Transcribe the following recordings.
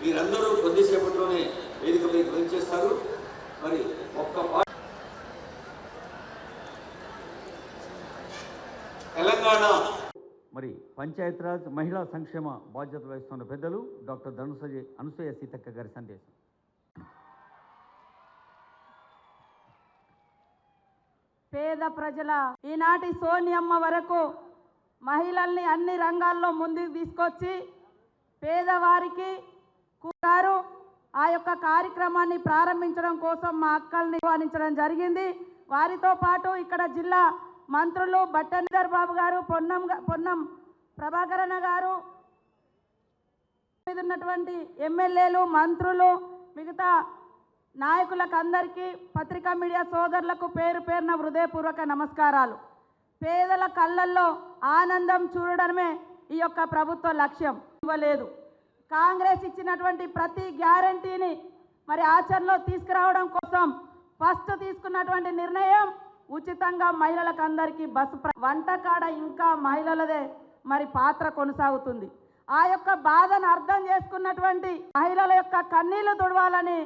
మీరందరూ కొద్దిసేపట్లోనే వేదిక మీద చేస్తారు మరి ఒక్క తెలంగాణ. మరి పంచాయతీరాజ్ మహిళా సంక్షేమ బాధ్యతలు వహిస్తున్న పెద్దలు డాక్టర్ ధనుసజి అనసూయ సీతక్క గారి సందేశం. పేద ప్రజల ఈనాటి సోనియమ్మ వరకు మహిళల్ని అన్ని రంగాల్లో ముందుకు తీసుకొచ్చి పేదవారికి గారు ఆ యొక్క కార్యక్రమాన్ని ప్రారంభించడం కోసం మా అక్కల్ని ఆహ్వానించడం జరిగింది. వారితో పాటు ఇక్కడ జిల్లా మంత్రులు బట్టనిధర్ బాబు గారు పొన్నం పొన్నం ప్రభాకరణ గారు మీద ఉన్నటువంటి ఎమ్మెల్యేలు మంత్రులు మిగతా నాయకులకు అందరికీ పత్రికా మీడియా సోదరులకు పేరు పేరున హృదయపూర్వక నమస్కారాలు. పేదల కళ్ళల్లో ఆనందం చూడడమే ఈ యొక్క ప్రభుత్వ లక్ష్యం. ఇవ్వలేదు. కాంగ్రెస్ ఇచ్చినటువంటి ప్రతి గ్యారంటీని మరి ఆచరణలో తీసుకురావడం కోసం ఫస్ట్ తీసుకున్నటువంటి నిర్ణయం ఉచితంగా మహిళలకు అందరికీ బస్సు వంటకాడ ఇంకా మహిళలదే మరి పాత్ర కొనసాగుతుంది. ఆ యొక్క బాధను అర్థం చేసుకున్నటువంటి మహిళల యొక్క కన్నీళ్ళు తుడవాలని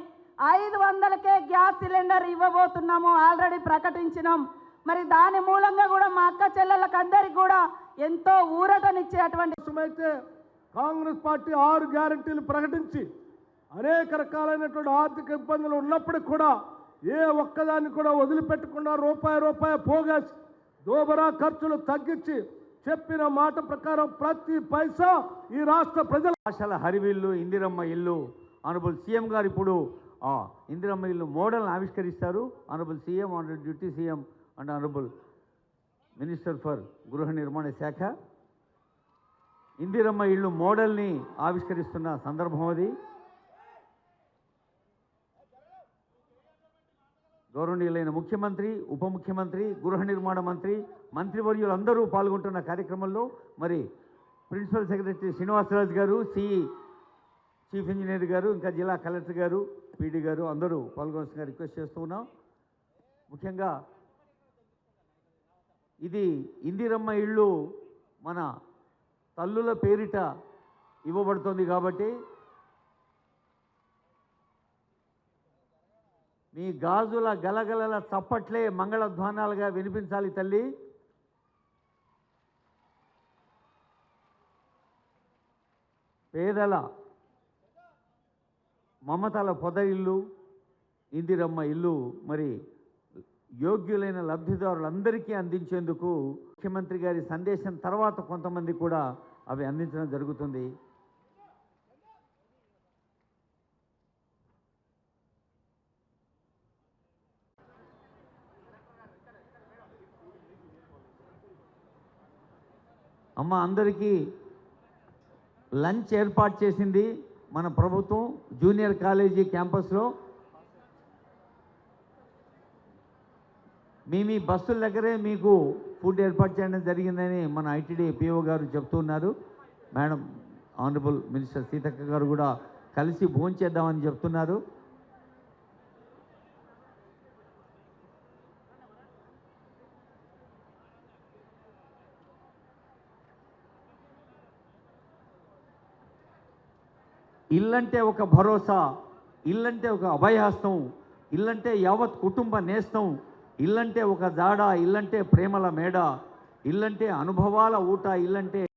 ఐదు వందలకే గ్యాస్ సిలిండర్ ఇవ్వబోతున్నాము ఆల్రెడీ ప్రకటించినాం. మరి దాని మూలంగా కూడా మా అక్క చెల్లెళ్ళకందరికి కూడా ఎంతో ఊరటనిచ్చేటువంటి అయితే కాంగ్రెస్ పార్టీ ఆరు గ్యారంటీలు ప్రకటించి అనేక రకాలైనటువంటి ఆర్థిక ఇబ్బందులు ఉన్నప్పటికీ కూడా ఏ ఒక్కదాన్ని కూడా వదిలిపెట్టకుండా రూపాయి రూపాయి పోగేసి దోబరా ఖర్చులు తగ్గించి చెప్పిన మాట ప్రకారం ప్రతి పైసా ఈ రాష్ట్ర ప్రజల ఆశల హరివిల్లు ఇందిరమ్మ ఇల్లు అనుబుల్ సీఎం గారు ఇప్పుడు ఆ ఇందిరమ్మ ఇల్లు మోడల్ని ఆవిష్కరిస్తారు. Honourable CM and duty CM and honourable minister for గృహ నిర్మాణ శాఖ. ఇందిరమ్మ ఇళ్ళు మోడల్ని ఆవిష్కరిస్తున్న సందర్భం అది. గౌరవనీయులైన ముఖ్యమంత్రి ఉప ముఖ్యమంత్రి గృహ నిర్మాణ మంత్రి మంత్రివర్యులందరూ పాల్గొంటున్న కార్యక్రమంలో మరి ప్రిన్సిపల్ సెక్రటరీ శ్రీనివాసరాజు గారు సిఈ చీఫ్ ఇంజనీర్ గారు ఇంకా జిల్లా కలెక్టర్ గారు పీడీ గారు అందరూ పాల్గొనాల్సిందిగా రిక్వెస్ట్ చేస్తూ ఉన్నాం. ముఖ్యంగా ఇది ఇందిరమ్మ ఇళ్ళు మన తల్లుల పేరిట ఇవ్వబడుతుంది కాబట్టి మీ గాజుల గలగలల చప్పట్లే మంగళధ్వానాలుగా వినిపించాలి తల్లి. పేదల మమతల పొద ఇల్లు ఇందిరమ్మ ఇల్లు మరి యోగ్యులైన లబ్ధిదారులందరికీ అందించేందుకు ముఖ్యమంత్రి గారి సందేశం తర్వాత కొంతమంది కూడా అవి అందించడం జరుగుతుంది. అమ్మ అందరికీ లంచ్ ఏర్పాటు చేసింది మన ప్రభుత్వం జూనియర్ కాలేజీ క్యాంపస్లో. మీ మీ బస్సుల దగ్గరే మీకు ఫుడ్ ఏర్పాటు చేయడం జరిగిందని మన ఐటీడీ పిఓ గారు చెప్తున్నారు. మేడం ఆనరబుల్ మినిస్టర్ సీతక్క గారు కూడా కలిసి భోంచేద్దామని చెప్తున్నారు. ఇల్లంటే ఒక భరోసా ఇల్లంటే ఒక అభయహస్తం ఇల్లంటే యావత్ కుటుంబ నేస్తం ఇల్లంటే ఒక జాడ ఇల్లంటే ప్రేమల మేడ ఇల్లంటే అనుభవాల ఊట ఇల్లంటే